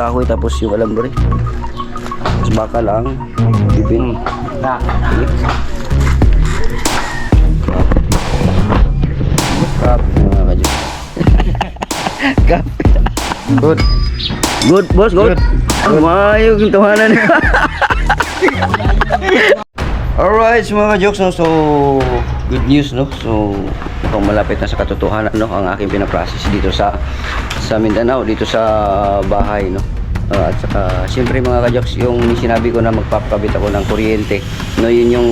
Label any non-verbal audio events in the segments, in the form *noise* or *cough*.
kahoy tapos yung alambre. Tapos baka lang, bibin. Na. Kap, mga kadyo. *laughs* Kap. Good. Good, boss, good. Ang mayo yung tawanan. *laughs* Alright, mga jokes no. So, good news no. So, mukhang malapit na sa katotohanan no ang aking pinaprocess dito sa sa Mindanao, dito sa bahay no. Uh, at saka, siyempre mga kajoks, yung sinabi ko na magpapakabit ako ng kuryente, no, yun yung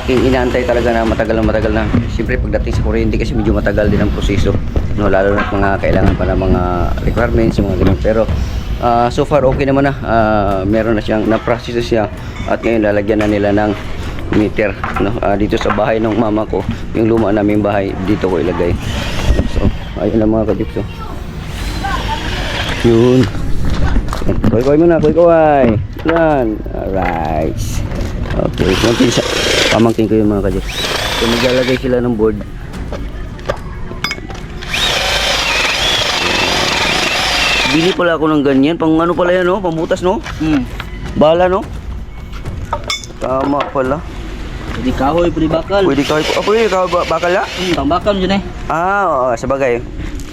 aking inaantay talaga na matagal na matagal na. Siyempre, pagdating sa kuryente kasi medyo matagal din ang proseso, no, lalo na mga kailangan pa ng mga requirements, mga ganun. Pero, ah, so far, okay naman na. Ah, meron na siyang, na-process na siya, at ngayon lalagyan na nila ng meter, no, Ah, dito sa bahay ng mama ko, yung luma naming bahay, dito ko ilagay. So, ayun lang mga kajoks, oh. Yun. Kuy-kuy muna, kuy-kuy. Yan. Alright. Okay. Kunti sa pamangkin ko yung mga kadyos. So, maglalagay sila ng board. Bili pala ako ng ganyan. Pang ano pala yan, no? Pambutas, no? Hmm. Bala, no? Tama pala. Pwede kahoy, pwede bakal. Pwede ka, oh, pwede ka ba, bakal, ah? Hmm, pang bakal dyan eh. Ah, oo, sabagay.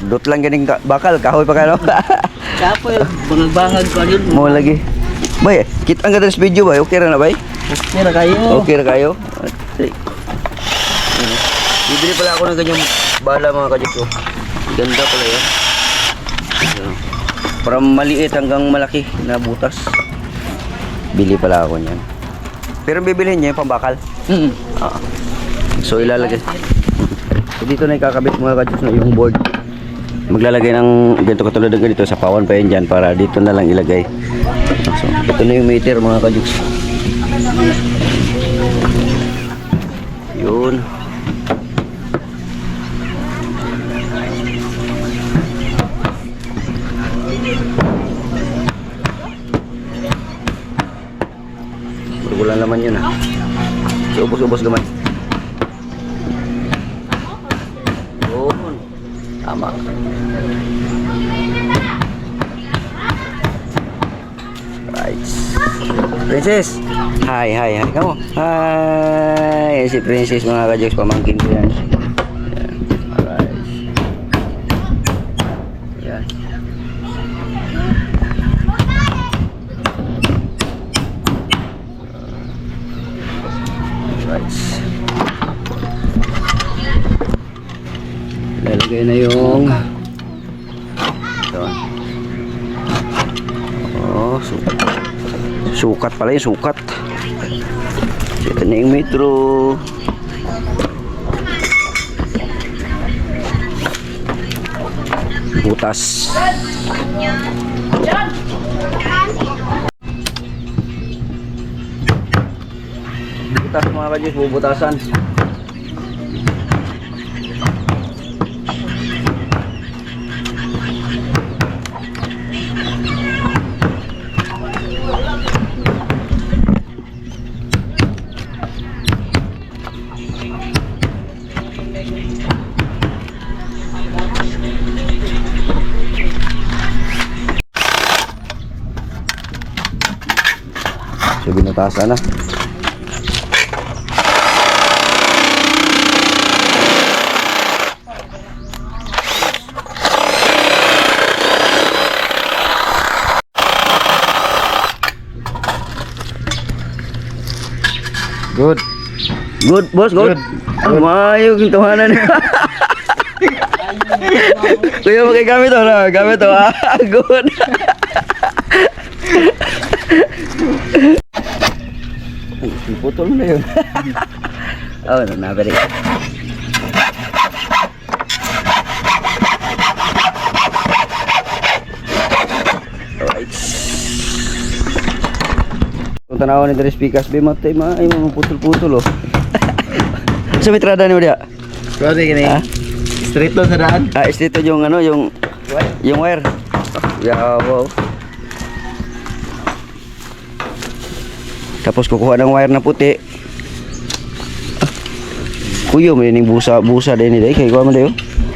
Dot lang ganing ka- bakal, kahoy pa ka, no? *laughs* Kapoy, bangag-bangag ko yun. Mo lagi. Bay, kita ang ganda sa video, bay. Okay ra na, bay? Okay na kayo. Okay na kayo? Bibili pala ako ng ganyang bala mga kadyos ko. Ganda pala yan. From maliit hanggang malaki na butas. Bili pala ako niyan. Pero bibilhin niya yung pambakal. Hmm. Ah. So ilalagay. So dito na ikakabit mga kadyos na yung board. Maglalagay ng ganito katulad ng ganito sa pawan pa yun dyan para dito na lang ilagay. So ito na yung meter mga kadyos. Yun. Wala naman yun ah. Ubos-ubos naman. Yun. Tama. Right. Princess! Hi, hi, hi. Kamu? Hi! Si Princess mga kajoks. Pamangkin ko. Yan. Lalagay na yung. Oh, sukat. Sukat pala yung sukat. Ito na yung metro. Butas. Butas mga kajus, bubutasan. So binutasan na. Good. Good, boss, good. Good. Ang mayo yung tawanan. *laughs* Kuya, magagamit to na. Gamit to, *laughs* ah. Good. *laughs* Putol mo na yun. *laughs* oh, no, nabalik. Kung tanawan ni Dres Pikas, be matay ma ay mga putol-putol oh. *laughs* Sa mitrada ni mo dia? Pwede gini. Ha? Straight lang sa daan. Ah, is dito yung ano, yung yung wire. Yeah, wow. Tapos kukuha ng wire na puti. Ah, Kuyo may ning busa busa din ni kay kuha man dayo.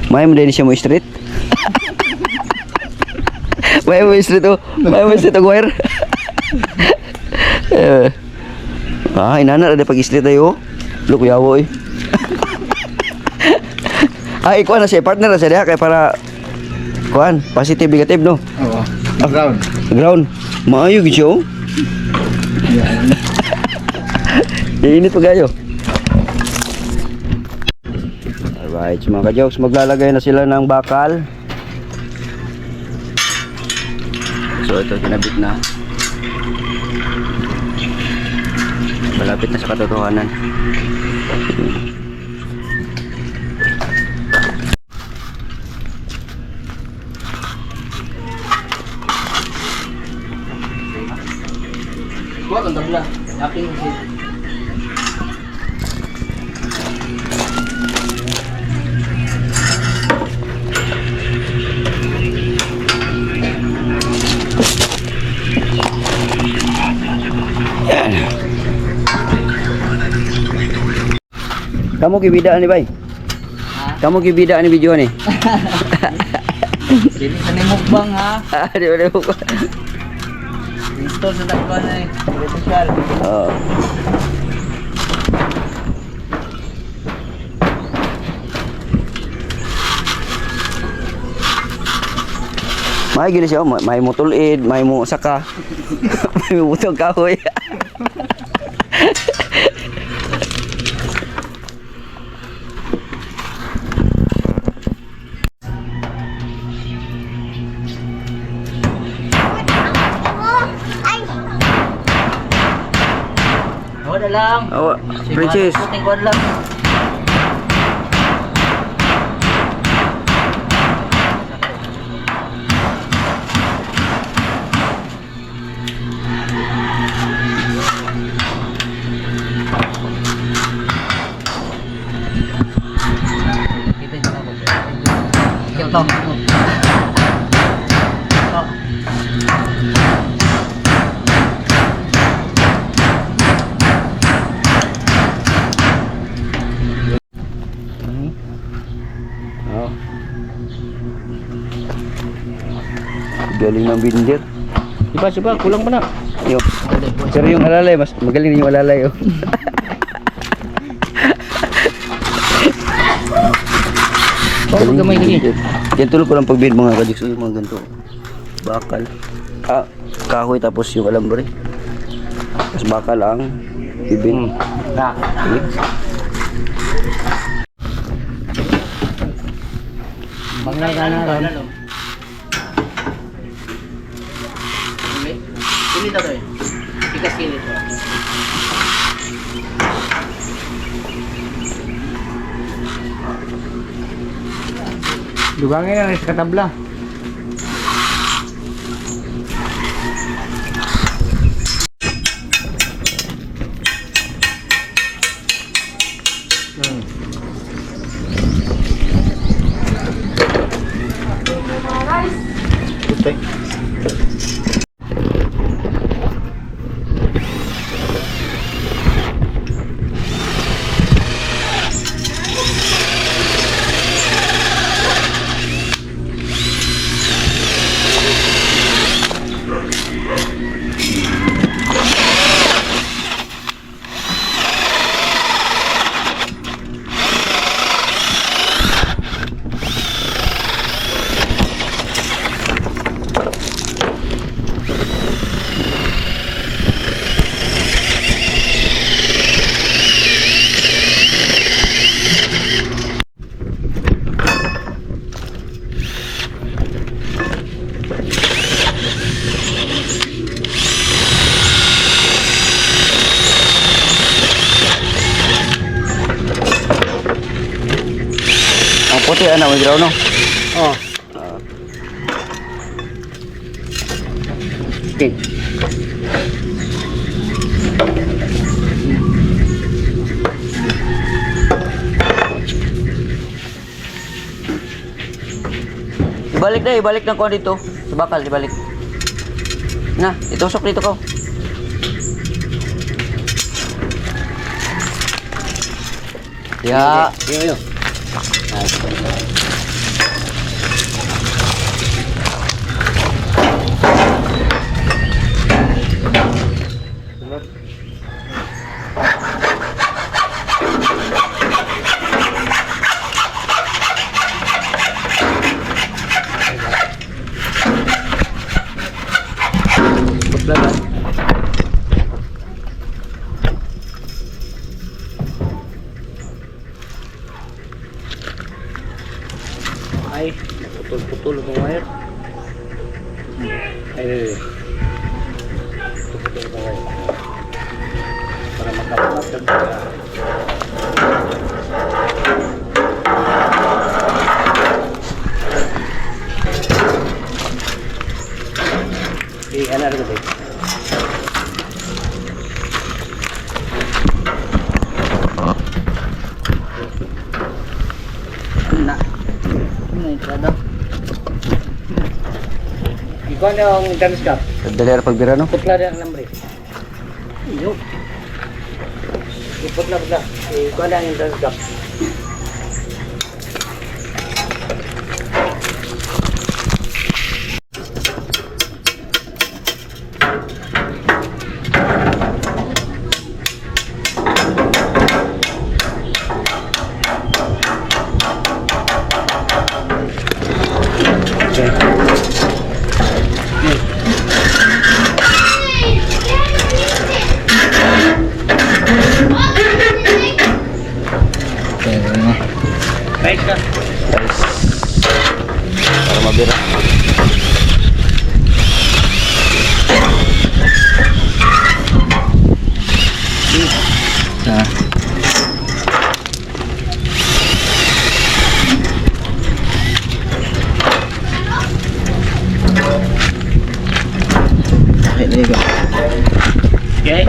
May man din siya mo straight. *laughs* May mo street oh. May mo street og wire. *laughs* Eh. Ah, inana ada pag street tayo. Look yawo eh. *laughs* Ay, kuan na siya partner na siya diha kay para kuan, positive negative no. Oo. Ground. Ground. Maayo gid siya. Iinit pa kayo. Alright, so mga ka-jokes, maglalagay na sila ng bakal. So ito, kinabit na. Malapit na sa katotohanan. Kuha kang tabla. Aking si Kamu kibida ni bay? Kamu kibida ni video ni? Dili ka ni mukbang ha. Ah, di ba di ba? Install sa takpan eh. Special. Oo. May gini siya, may, may mo tulid, *laughs* may mo saka, may mo butong kahoy. Oh, Si Princess. Mahal Puting kuwan lang. Kita niyo ako. Ito. Ito. Galing ng binder. Siapa siapa kulang mana? Yung, pero yung alalay, mas magaling din yung alalay. Oh. *laughs* Oh, gamay lagi. Yan tulog ko lang pagbid mga kajiks. Yung mga ganito. Bakal. Ah, kahoy tapos yung alambre. Tapos bakal ang bibin. Nah. Okay. Bangga ka na ron. Sili to doy. Tikas sili to. Dugangin na sa katabla. Ang puti, ano, may ground, no? Oh. Okay. Ibalik na, ibalik na ko dito. Sa bakal, ibalik. Na, itusok dito ko. Ya. Yo yo. Putol-putol ang wire. Ay, ay, ay. Putol ang wire. Para makapatag ka. Eh, ano rin ito? Daw? Ikaw na ang internet cap. Dali ra pagbira no. Putla rin ang number. Iyo. Putla putla. Ikaw na ang internet cap. Okay. Right ka. Guys. Para mabira. Ah. Ay, there you go. Okay.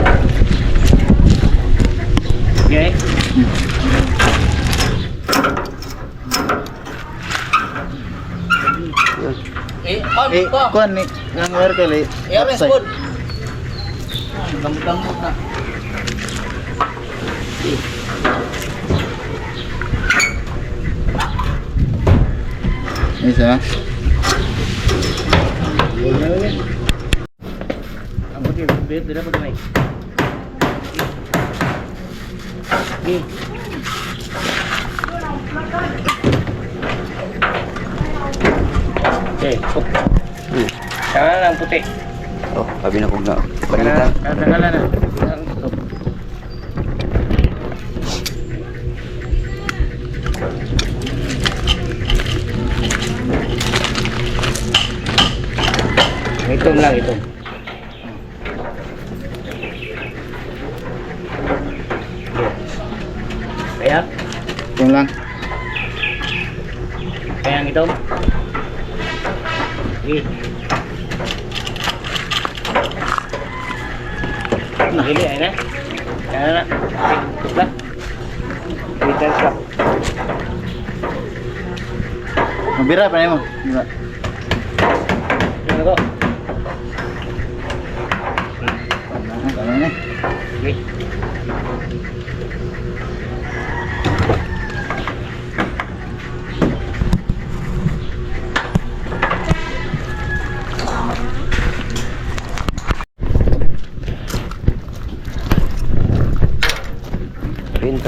Okay. Eh, on Eh, ko. kuan ni nang wire kali. Eh, orange food. Gamot-gamot na. Isa. Ang buti, buti, buti, buti, buti. Okay. Okay, cook. Hmm. Saka lang puti. Oh, sabi na kog na. Balitan. saka na. Saka na.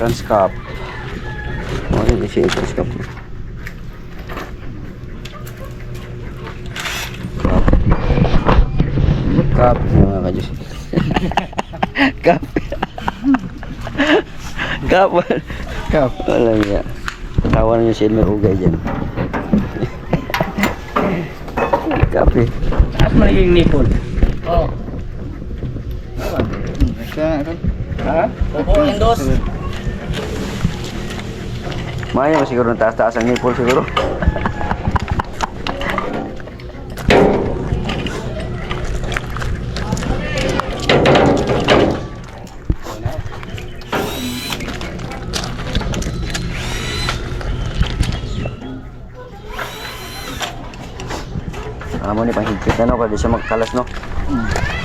Entrance cup. Oh, ini si entrance cup. Cup. Cup, mga kajus. *laughs* Cup. Cup. Cup. Alam niya. Tawa na niya si Elmer Ugay dyan. Cup eh. Taas magiging nipon. Kan. Ha? Opo, endos. Maya ba siguro ng taas-taas ang nipple siguro? Amo ni panghigpit na no, di siya magkalas no. Stop.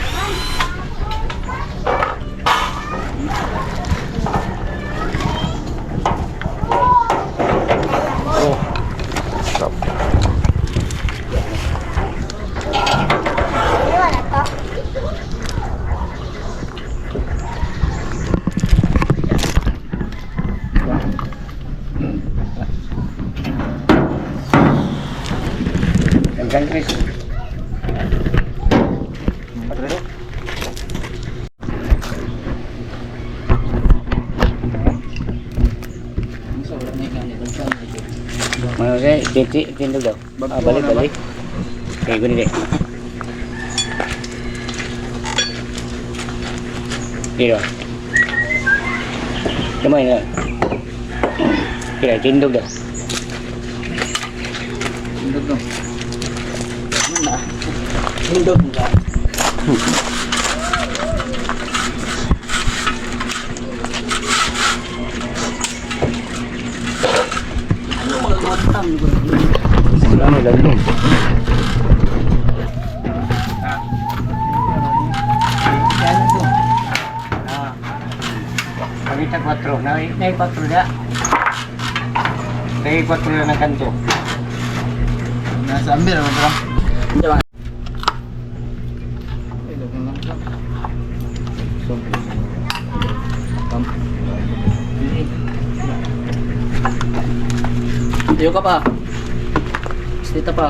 Hanggang Chris. Mga Okay, tinti, tindog daw. Ah, balik, balik. Okay, guni deh. Dito. Cuma ini. Kira tindog daw. Tindog to. Tindog daw. Ano lang yun? Yan to. Ah. Pagita 4. Na na 4 da. Kaya 4 na kanto. Nasa ambir ano ba? Hindi Tiyo ka pa. Stita pa.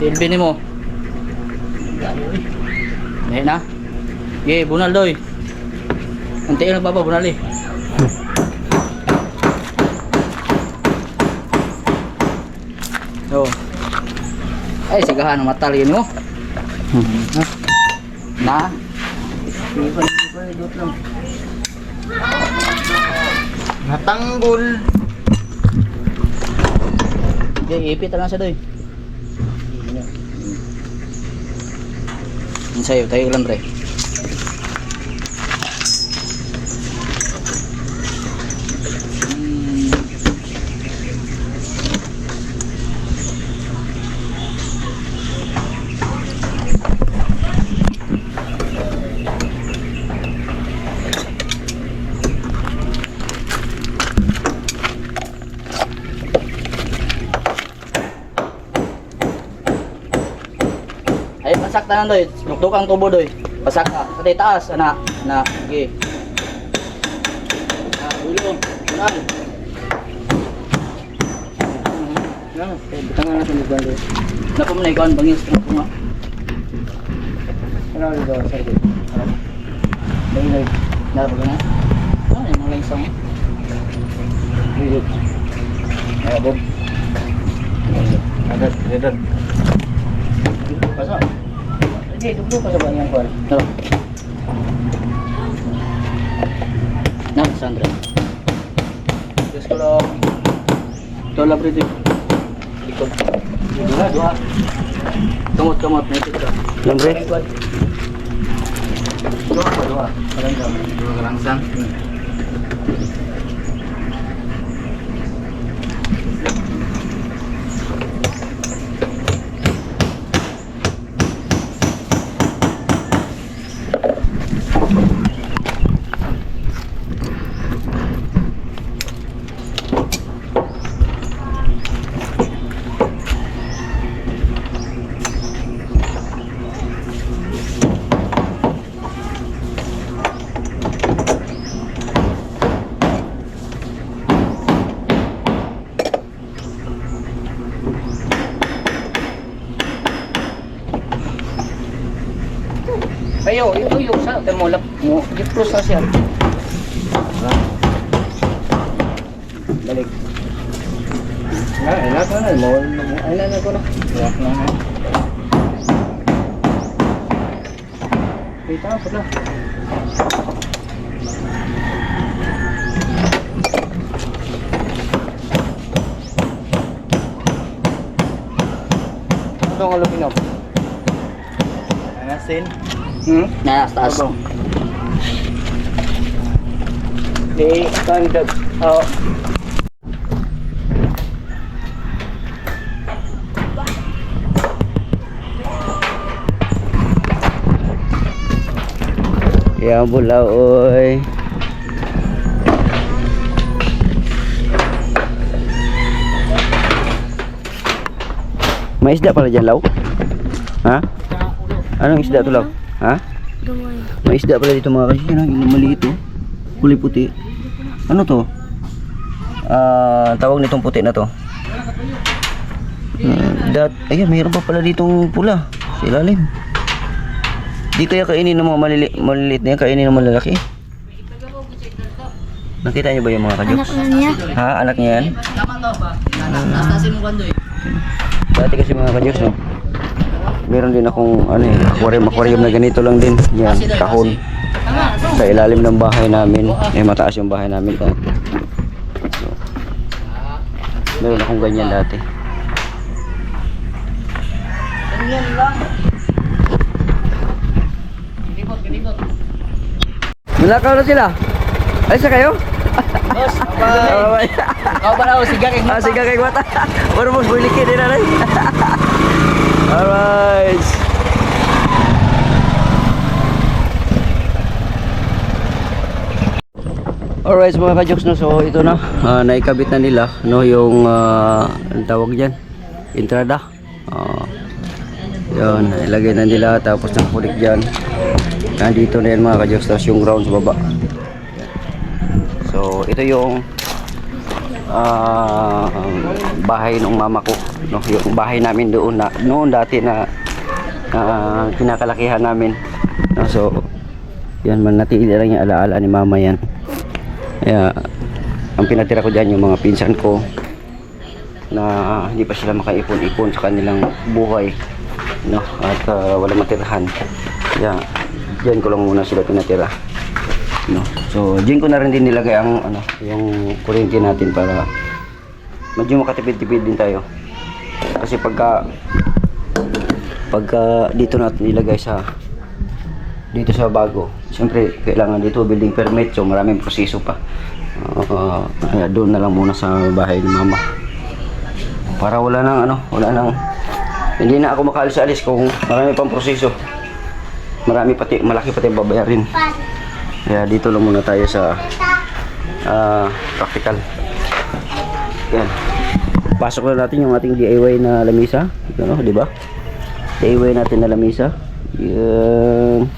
Tilbini mo. Dahil na. Okay, bunal doy. Antay yung nagbaba, bunal eh. So. Ay, sigahan ang mata lagi mo. Na. Natanggol. Okay, ipit lang siya doy. Ang sayo, tayo lang pre. Tanan doy. Tuktok ang tubo doy. Pasak ka. Sa taas, ana. Na, okay. Ah, ulo. Unan. Nah, butang na sa lugar doon. Na po na ikaw ang bangis ng tunga. Ano ulit daw sa ito? Dahil doy. Dara ba na? Ano yung mga isang? Dito. Ayo, Bob. Agad, agad. Pasok. Hindi, dugdo pa sa banyan ko. Tara. Na, Sandra. Yes ko lang. Ito lang brito. Likod. Dua, dua. Kamot, kamot. May ito ka. Lambre? Parang dua. Dua yung sa temulap mo. Gipros na siya. Balik. Na, enak na na. Mau, ay na na ko na. Yak na na. Kita apa lah? Ito ang alupin ako. Anasin. Hmm? Na, sa taas. Abang. Di, kandag. Oh. Ya bulaw oy. May isda pala dyan, Law? Ha? Anong isda to, Law? Ha? May isda pala dito mga kasi. Yan, yung maliit oh. Kulay puti. Ano to? Ah, tawag nitong puti na to. Hmm, dat, ayun, mayroon pa pala ditong pula. Sa ilalim. Di kaya kainin ng mga malili maliliit na yan, kainin ng malalaki. Nakita niyo ba yung mga kajoks? Anak na niya. Ha? Anak niya yan? Eh. Dati kasi mga kadyos, no? Meron din akong ano eh, aquarium, aquarium na ganito lang din. Yan, kahon. Sa ilalim ng bahay namin. Eh, mataas yung bahay namin dati. So, meron akong ganyan dati. Ganyan lang. Ganibot, ganibot. Nalakaw na sila. Alis na kayo? Boss, *laughs* bye. Kau ba na sigar kay Ah, sige kay mata. Baru mo bulikin din na *laughs* Alright. Alright mga kajoks no, so ito na, ah, naikabit na nila no yung uh, tawag diyan, entrada. Ah, yun, ilagay na nila tapos ng pulik diyan. Nandito na yan mga kajoks tapos yung ground sa baba. So ito yung ah, bahay ng mama ko no yung bahay namin doon na noon dati na ah, kinakalakihan namin. No, so yan manatili lang yung alaala ni mama yan. Kaya ang pinatira ko dyan yung mga pinsan ko na ah, hindi pa sila makaipon-ipon sa kanilang buhay. No at ah, wala matirahan. Kaya dyan ko lang muna sila pinatira. No so dyan ko na rin din nilagay ang ano yung kuryente natin para medyo makatipid-tipid din tayo kasi pagka pagka dito natin ilagay sa dito sa bago siyempre kailangan dito building permit so maraming proseso pa. Ah, kaya doon na lang muna sa bahay ni mama. Para wala nang ano wala nang hindi na ako makaalis-alis kung marami pang proseso. Marami pati malaki pati babayarin. Kaya dito lang muna tayo sa ah, practical. Yan pasok na natin yung ating DIY na lamisa. Ano, di ba? DIY natin na lamisa. Yan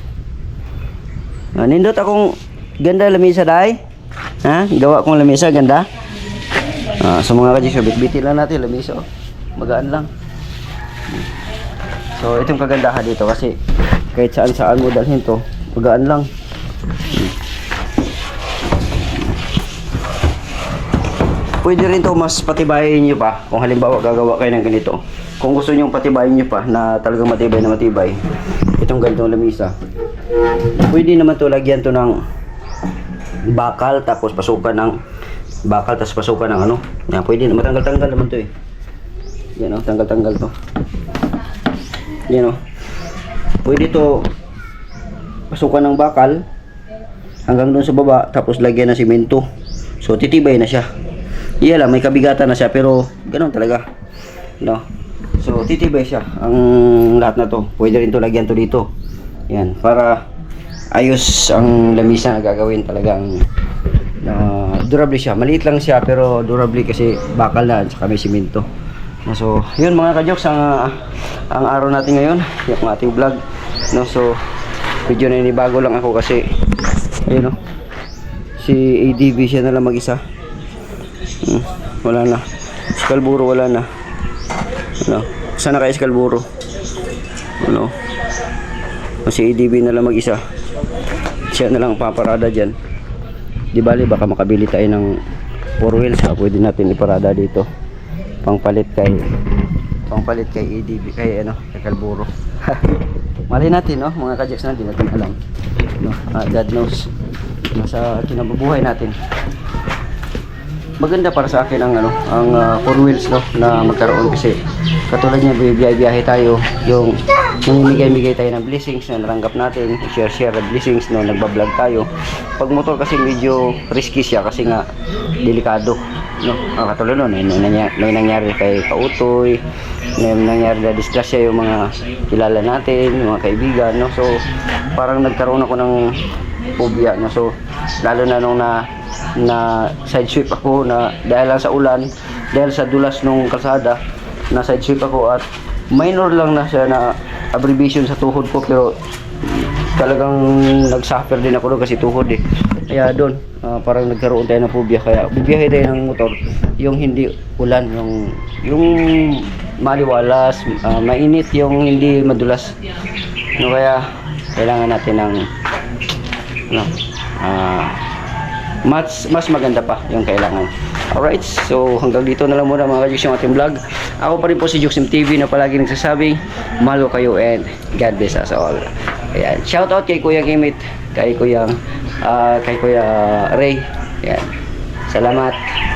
Ah, nindot akong ganda lamisa dai ha? Gawa kong lamisa ganda. Ah, sa mga kajis bit-bitin lang natin lamisa oh. magaan lang. So itong kagandahan dito kasi kahit saan saan mo dalhin to magaan lang Pwede rin to mas patibayin nyo pa kung halimbawa gagawa kayo ng ganito. Kung gusto nyo patibayin nyo pa na talagang matibay na matibay, itong ganitong lamisa. Pwede naman to lagyan to ng bakal tapos pasukan ng bakal tapos pasukan ng ano. Yan, pwede na matanggal-tanggal naman to eh. Yan oh, tanggal-tanggal to. Yan oh. Pwede to pasukan ng bakal hanggang doon sa baba tapos lagyan ng simento. So titibay na siya. Iya lang, may kabigatan na siya pero ganoon talaga. No. So titibay siya ang lahat na to. Pwede rin to lagyan to dito. Yan, para ayos ang lamisa na gagawin talagang na durable siya. Maliit lang siya pero durable kasi bakal na at saka may so, yun mga kajoks ang ang araw natin ngayon, yung ating vlog. No, so medyo nanibago lang ako kasi ayun no. Si ADV siya na lang mag-isa. Hmm, wala na. Skalburo wala na. Ano? Sana kay Skalburo. Ano? Si ADB na lang mag-isa. Siya na lang paparada dyan. Di bali baka makabili tayo ng four wheels ha. Pwede natin iparada dito. Pangpalit kay pangpalit kay ADB kay ano, kay Kalburo. *laughs* Mali natin no, mga kajaks natin natin alam. No, ah, God knows. Nasa kinabubuhay natin maganda para sa akin ang ano ang uh, four wheels no na magkaroon. Kasi katulad niya biyahe-biyahe tayo. Yung namimigay-migay tayo ng blessings na naranggap natin share-share blessings no nagbablog tayo. Pag motor kasi medyo risky siya kasi nga delikado no. Ang katulad may, nangyari, may nangyari kay Kautoy may nangyari na disgrasya yung mga kilala natin mga kaibigan no. So parang nagkaroon ako ng phobia no. So lalo na nung na na side sweep ako na dahil lang sa ulan dahil sa dulas nung kalsada na side sweep ako at minor lang na siya na abbreviation sa tuhod ko pero talagang nagsuffer din ako doon kasi tuhod eh. Kaya doon ah, parang nagkaroon tayo ng phobia. Kaya bibiyahe tayo ng motor. Yung hindi ulan yung yung maliwalas ah, mainit yung hindi madulas. No kaya kailangan natin ng ano ah mas mas maganda pa yung kailangan. Alright, so hanggang dito na lang muna mga kajuks yung ating vlog. Ako pa rin po si Juxim TV na palagi nagsasabing, mahal ko kayo and God bless us all. Ayan, shout out kay Kuya Kimit, kay Kuya, ah, kay Kuya Ray. Ayan, salamat.